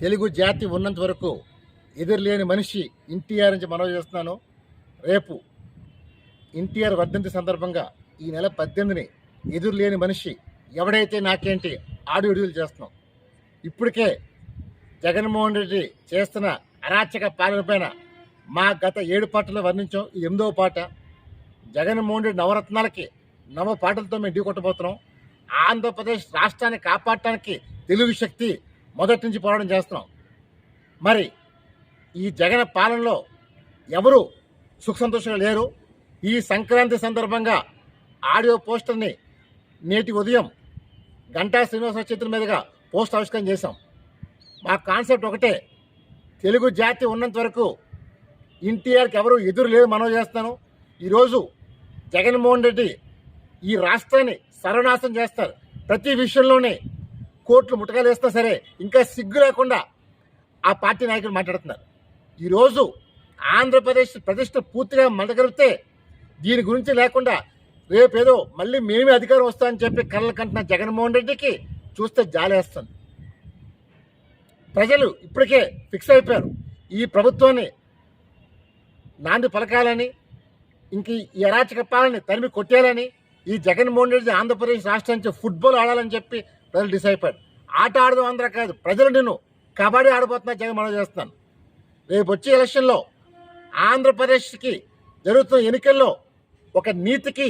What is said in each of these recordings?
తెలుగు జాతి ఉన్నంత వరకు ఎదురులేని మనిషి ఎన్టీఆర్ నుంచి మనవి చేస్తున్నాను. రేపు ఎన్టీఆర్ వర్ధంతి సందర్భంగా ఈ నెల పద్దెనిమిదిని ఎదురులేని మనిషి ఎవడైతే నాకేంటి ఆడియో విడుదల చేస్తున్నాం ఇప్పటికే జగన్మోహన్ రెడ్డి చేస్తున్న అరాచక పాలన పైన మా గత ఏడు పాటలు వర్ణించాం. ఈ ఎనిమిదవ పాట. జగన్మోహన్ రెడ్డి నవరత్నాలకి నవ పాటలతో మేము ఢీకొట్టబోతున్నాం ఆంధ్రప్రదేశ్ రాష్ట్రాన్ని కాపాడటానికి తెలుగు శక్తి మొదటి నుంచి పోరాటం చేస్తున్నాం. మరి ఈ జగన్ పాలనలో ఎవరు సుఖ సంతోషంగా లేరు? ఈ సంక్రాంతి సందర్భంగా ఆడియో పోస్టర్ని నేటి ఉదయం గంటా శ్రీనివాస చేతుల మీదుగా పోస్ట్ ఆవిష్కరణ చేశాం. మా కాన్సెప్ట్ ఒకటే తెలుగు జాతి ఉన్నంత వరకు ఎన్టీఆర్కి ఎవరు ఎదురు లేదు మనం చేస్తాను. ఈరోజు జగన్మోహన్ రెడ్డి ఈ రాష్ట్రాన్ని సర్వనాశనం చేస్తారు. ప్రతి విషయంలోనే కోట్లు ముట్టకాలు వేస్తా సరే ఇంకా సిగ్గు లేకుండా ఆ పార్టీ నాయకులు మాట్లాడుతున్నారు. ఈరోజు ఆంధ్రప్రదేశ్ ప్రతిష్ట పూర్తిగా మందగలిగితే దీని గురించి లేకుండా రేపేదో మళ్ళీ మేమే అధికారం వస్తామని చెప్పి కళ్ళ కంటున్న జగన్మోహన్ రెడ్డికి చూస్తే జాలేస్తుంది. ప్రజలు ఇప్పటికే ఫిక్స్ అయిపోయారు. ఈ ప్రభుత్వాన్ని నాంది పలకాలని ఇంక ఈ అరాచక పాలని తరిమి కొట్టేయాలని ఈ జగన్మోహన్ రెడ్డి ఆంధ్రప్రదేశ్ రాష్ట్రం నుంచి ఫుట్బాల్ ఆడాలని చెప్పి ప్రజలు డిసైడ్ ఆట ఆడదాం అందరూ కాదు ప్రజలు నేను కబడ్డీ ఆడబోతున్నా జగన్ మనం చేస్తాను రేపు వచ్చే ఎలక్షన్లో ఆంధ్రప్రదేశ్కి జరుగుతున్న ఎన్నికల్లో ఒక నీతికి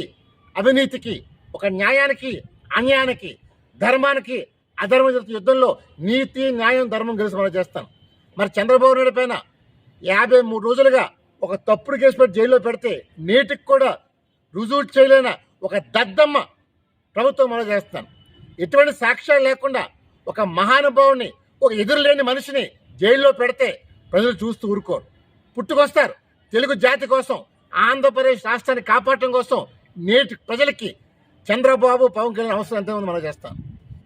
అవినీతికి ఒక న్యాయానికి అన్యాయానికి ధర్మానికి అధర్మం జరుగుతున్న యుద్ధంలో నీతి న్యాయం ధర్మం కలిసి మనం చేస్తాను. మరి చంద్రబాబు నాయుడు పైన యాభై మూడు రోజులుగా ఒక తప్పుడు కేసు పెట్టి జైల్లో పెడితే నేటికి కూడా రుజువు చేయలేన ఒక దద్దమ్మ ప్రభుత్వం మనం చేస్తాను. ఎటువంటి సాక్ష్యాలు లేకుండా ఒక మహానుభావుని ఒక ఎదురులేని మనిషిని జైల్లో పెడితే ప్రజలు చూస్తూ ఊరుకోరు. పుట్టుకొస్తారు. తెలుగు జాతి కోసం ఆంధ్రప్రదేశ్ రాష్ట్రాన్ని కాపాడటం కోసం నేటి ప్రజలకి చంద్రబాబు పవన్ కళ్యాణ్ అవసరం ఎంత మనం చేస్తాం.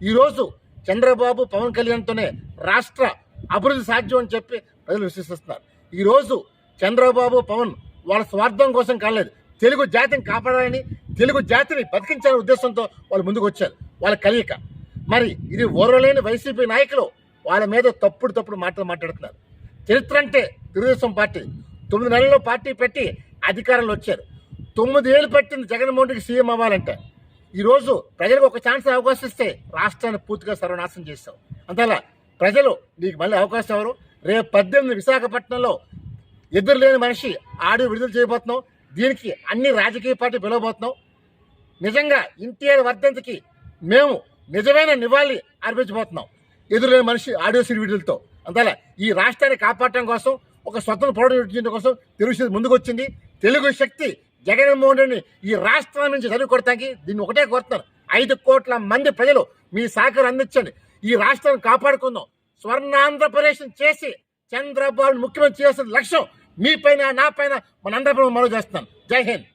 ఈరోజు చంద్రబాబు పవన్ కళ్యాణ్తోనే రాష్ట్ర అభివృద్ధి సాధ్యం అని చెప్పి ప్రజలు విశ్వసిస్తున్నారు. ఈరోజు చంద్రబాబు పవన్ వాళ్ళ స్వార్థం కోసం కాలేదు. తెలుగు జాతిని కాపాడాలని తెలుగు జాతిని బతికించాలనే ఉద్దేశంతో వాళ్ళు ముందుకు వచ్చారు వాళ్ళ కలియిక. మరి ఇది ఓర్వలేని వైసీపీ నాయకులు వాళ్ళ మీద తప్పుడు తప్పుడు మాటలు మాట్లాడుతున్నారు. చరిత్ర అంటే తెలుగుదేశం పార్టీ. తొమ్మిది నెలల్లో పార్టీ పెట్టి అధికారంలో వచ్చారు. తొమ్మిది ఏళ్ళు పట్టింది జగన్మోహన్ రెడ్డికి సీఎం అవ్వాలంటే. ఈరోజు ప్రజలకు ఒక ఛాన్స్ అవకాశం ఇస్తే రాష్ట్రాన్ని పూర్తిగా సర్వనాశనం చేస్తాం అందువల్ల ప్రజలు నీకు మళ్ళీ అవకాశం ఎవరు? రేపు పద్దెనిమిది విశాఖపట్నంలో ఎదురులేని మనిషి ఆడియో విడుదల చేయబోతున్నాం దీనికి అన్ని రాజకీయ పార్టీ పిలవబోతున్నాం నిజంగా ఎన్టీఆర్ వర్ధంతికి మేము నిజమైన నివాళి అర్పించబోతున్నాం. ఎదురులేని మనిషి ఆడియో సిరివిడులతో అంతేలా ఈ రాష్ట్రాన్ని కాపాడటం కోసం ఒక స్వతంత్ర పోరాటం కోసం తెలుగు శక్తి ముందుకు వచ్చింది తెలుగు శక్తి జగన్మోహన్ రెడ్డిని ఈ రాష్ట్రం నుంచి చదువు దీన్ని ఒకటే కోరుతున్నాను ఐదు కోట్ల మంది ప్రజలు మీ సహకారం అందించండి. ఈ రాష్ట్రాన్ని కాపాడుకుందాం. స్వర్ణాంధ్రప్రదేశం చేసి చంద్రబాబు ముఖ్యమంత్రి చేసిన లక్ష్యం మీ పైన నా పైన మనందరిపైన మనం చేస్తున్నాం. జై హింద్.